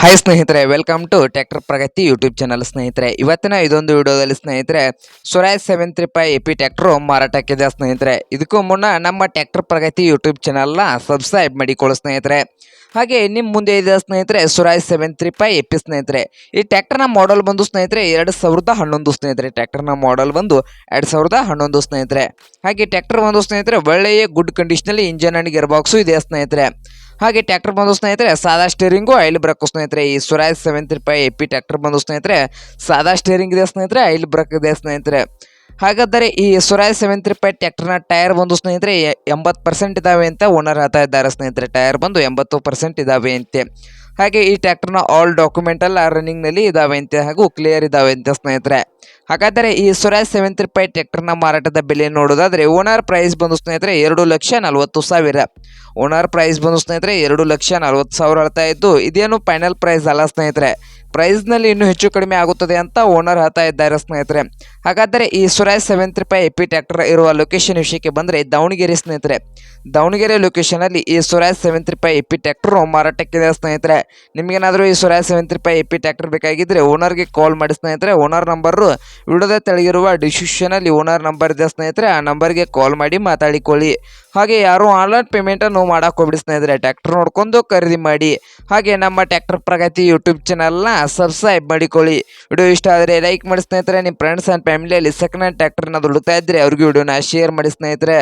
Hi ಸ್ನೇಹಿತರೆ welcome to tractor Pragati YouTube channel ಸ್ನೇಹಿತರೆ. ಇವತ್ತಿನ ಇದೊಂದು ವಿಡಿಯೋದಲ್ಲಿ ಸ್ನೇಹಿತರೆ Swaraj seven three five A P tractor ಮಾರಾಟಕ್ಕಿದೆ ಸ್ನೇಹಿತರೆ. ಇದಕ್ಕೂ ಮುನ್ನ ನಮ್ಮ ಟ್ಯಾಕ್ಟರ್ ಪ್ರಗತಿ ಯೂಟ್ಯೂಬ್ ಚಾನಲ್ನ ಸಬ್ಸ್ಕ್ರೈಬ್ ಮಾಡಿಕೊಳ್ಳಿ ಸ್ನೇಹಿತರೆ. ಹಾಗೆ ನಿಮ್ಮ ಮುಂದೆ ಇದೆ ಸ್ನೇಹಿತರೆ Swaraj seven three five A P ಸ್ನೇಹಿತರೆ. ಈ ಟ್ಯಾಕ್ಟರ್ನ ಮಾಡಲ್ ಬಂದು ಸ್ನೇಹಿತರೆ, ಎರಡು ಸಾವಿರದ ಹನ್ನೊಂದು ಸ್ನೇಹಿತರೆ. ಟ್ಯಾಕ್ಟರ್ನ ಮಾಡಲ್ ಬಂದು ಎರಡು ಸಾವಿರದ ಹನ್ನೊಂದು ಸ್ನೇಹಿತರೆ. ಹಾಗೆ ಟ್ಯಾಕ್ಟರ್ ಬಂದು ಸ್ನೇಹಿತರೆ, ಒಳ್ಳೆಯ ಗುಡ್ ಕಂಡೀಷನಲ್ಲಿ ಇಂಜನ್ ಅಂಡ್ ಗೇರ್ ಬಾಕ್ಸು ಇದೆ ಸ್ನೇಹಿತರೆ. ಹಾಗೆ ಟ್ರ್ಯಾಕ್ಟರ್ ಬಂದು ಸ್ನೇಹಿತರೆ, ಸಾದಾ ಸ್ಟೇರಿಂಗು ಐಲ್ ಬ್ರೇಕ್ ಸ್ನೇಹಿತರೆ, ಈ Swaraj seven three five AP tractor ಬಂದು ಸ್ನೇಹಿತರೆ, ಸಾದಾ ಸ್ಟೇರಿಂಗ್ ಇದೆ ಸ್ನೇಹಿತರೆ ಐಲ್ ಬ್ರೇಕ್ ಇದೆ ಸ್ನೇಹಿತರೆ. ಹಾಗಾದರೆ ಈ ಸುರಾಯ್ ಸೆವೆನ್ ತ್ರೀ ಟ್ಯಾಕ್ಟರ್ನ ಟೈರ್ ಬಂದು ಸ್ನೇಹಿತರೆ ಎ- ಎಂಬತ್ತು ಪರ್ಸೆಂಟ್ ಇದಾವೆ ಅಂತ ಓನರ್ ಹೇಳ್ತಾ ಇದ್ದಾರೆ ಸ್ನೇಹಿತರೆ. ಟೈರ್ ಬಂದು ಎಂಬತ್ತು ಪರ್ಸೆಂಟ್ ಇದಾವೆ ಅಂತೆ. ಹಾಗೆ ಈ ಟ್ರ್ಯಾಕ್ಟರ್ನ ಆಲ್ ಡಾಕ್ಯುಮೆಂಟ್ ಎಲ್ಲ ರನ್ನಿಂಗ್ನಲ್ಲಿ ಇದಾವೆ ಅಂತ ಹಾಗೂ ಕ್ಲಿಯರ್ ಇದಾವೆ ಅಂತ ಸ್ನೇಹಿತರೆ. ಹಾಗಾದರೆ ಈ ಸ್ವರಾಜ್ ಸೆವೆನ್ ತ್ರೀ ಫೈ ಟ್ರ್ಯಾಕ್ಟರ್ನ ಮಾರಾಟದ ಬೆಲೆ ನೋಡೋದಾದ್ರೆ ಓನರ್ ಪ್ರೈಸ್ ಬಂದು ಸ್ನೇಹಿತರೆ ಎರಡು ಲಕ್ಷ ನಲವತ್ತು ಸಾವಿರ. ಓನರ್ ಪ್ರೈಸ್ ಬಂದು ಸ್ನೇಹಿತರೆ ಎರಡು ಲಕ್ಷ ನಲವತ್ತು ಸಾವಿರ ಹೇಳ್ತಾ ಇದ್ದು, ಇದೇನು ಫೈನಲ್ ಪ್ರೈಸ್ ಅಲ್ಲ ಸ್ನೇಹಿತರೆ. ಪ್ರೈಸ್ನಲ್ಲಿ ಇನ್ನೂ ಹೆಚ್ಚು ಕಡಿಮೆ ಆಗುತ್ತದೆ ಅಂತ ಓನರ್ ಹೇಳ್ತಾ ಇದ್ದಾರೆ ಸ್ನೇಹಿತರೆ. ಹಾಗಾದರೆ ಈ Swaraj seven three five AP tractor ಇರುವ ಲೊಕೇಶನ್ ವಿಷಯಕ್ಕೆ ಬಂದರೆ ದಾವಣಗೆರೆ ಸ್ನೇಹಿತರೆ. ದಾವಣಗೆರೆ ಲೊಕೇಶನಲ್ಲಿ ಈ Swaraj seven three five AP tractor ಮಾರಾಟಕ್ಕಿದೆ ಸ್ನೇಹಿತರೆ. ನಿಮಗೇನಾದರೂ ಈ Swaraj seven three five AP tractor ಬೇಕಾಗಿದ್ದರೆ ಓನರ್ಗೆ ಕಾಲ್ ಮಾಡಿ ಸ್ನೇಹಿತರೆ. ಓನರ್ ನಂಬರು ವಿಡಿಯೋದ ತೆಳಗಿರುವ ಡಿಸ್ಕ್ರಿಪ್ಷನಲ್ಲಿ ಓನರ್ ನಂಬರ್ ಇದೆ ಸ್ನೇಹಿತರೆ. ಆ ನಂಬರ್ಗೆ ಕಾಲ್ ಮಾಡಿ ಮಾತಾಡಿಕೊಳ್ಳಿ. ಹಾಗೆ ಯಾರು ಆನ್ಲೈನ್ ಪೇಮೆಂಟನ್ನು ಮಾಡೋಕೆ ಹೋಗ್ಬಿಡಿ ಸ್ನೇಹಿತರೆ. ಟ್ಯಾಕ್ಟರ್ ನೋಡ್ಕೊಂಡು ಖರೀದಿ ಮಾಡಿ. ಹಾಗೆ ನಮ್ಮ ಟ್ಯಾಕ್ಟರ್ ಪ್ರಗತಿ ಯೂಟ್ಯೂಬ್ ಚಾನಲ್ನ ಸಬ್ಸ್ಕ್ರೈಬ್ ಮಾಡಿಕೊಳ್ಳಿ. ವಿಡಿಯೋ ಇಷ್ಟ ಆದರೆ ಲೈಕ್ ಮಾಡಿ ಸ್ನೇಹಿತರೆ. ನಿಮ್ಮ ಫ್ರೆಂಡ್ಸ್ ಆ್ಯಂಡ್ ಫ್ಯಾಮಿಲಿಯಲ್ಲಿ ಸೆಕೆಂಡ್ ಹ್ಯಾಂಡ್ ಟ್ರ್ಯಾಕ್ಟರ್ನ ಹುಡುಕ್ತಾ ಇದ್ರೆ ಅವ್ರಿಗೆ ವಿಡಿಯೋನ ಶೇರ್ ಮಾಡಿ ಸ್ನೇಹಿತರೆ.